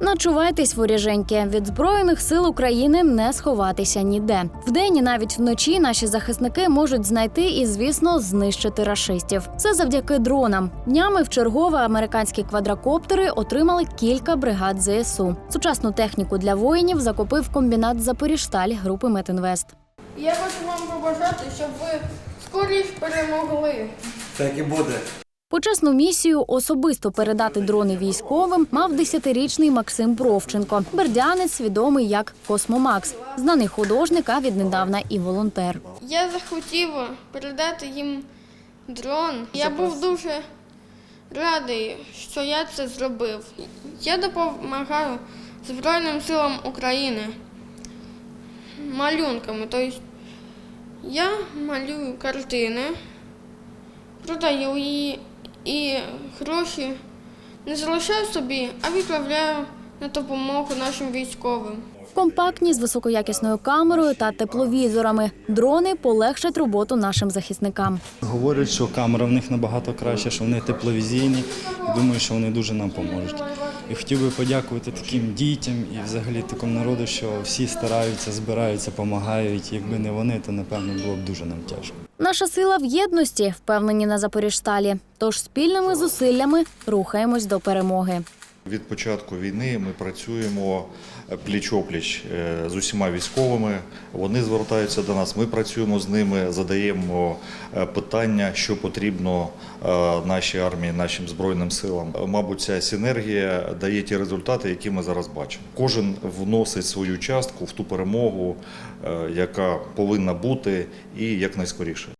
Начувайтесь, воріженьки. Від збройних сил України не сховатися ніде. Вдень і навіть вночі наші захисники можуть знайти і, звісно, знищити рашистів. Це завдяки дронам. Днями в чергове американські квадрокоптери отримали кілька бригад ЗСУ. Сучасну техніку для воїнів закупив комбінат Запоріжсталь групи Метинвест. Я хочу вам побажати, щоб ви скоріш перемогли. Так і буде. Почесну місію особисто передати дрони військовим мав 10-річний Максим Бровченко. Бердянець відомий як Космомакс, знаний художник, а віднедавна і волонтер. Я захотів передати їм дрон. Я був дуже радий, що я це зробив. Я допомагаю Збройним силам України малюнками. Тобто я малюю картини, продаю її і гроші не залишаю собі, а відправляю на допомогу нашим військовим. Компактні з високоякісною камерою та тепловізорами. Дрони полегшать роботу нашим захисникам. Говорять, що камера в них набагато краще, що вони тепловізійні. Думаю, що вони дуже нам поможуть. І хотів би подякувати таким дітям і взагалі такому народу, що всі стараються, збираються, допомагають. Якби не вони, то напевно було б дуже нам тяжко. Наша сила в єдності, впевнені на Запоріжсталі. Тож спільними зусиллями рухаємось до перемоги. Від початку війни ми працюємо пліч-опліч е, з усіма військовими. Вони звертаються до нас. Ми працюємо з ними, задаємо е, питання, що потрібно е, нашій армії, нашим збройним силам. Мабуть, ця синергія дає ті результати, які ми зараз бачимо. Кожен вносить свою частку в ту перемогу, е, яка повинна бути, і якнайскоріше.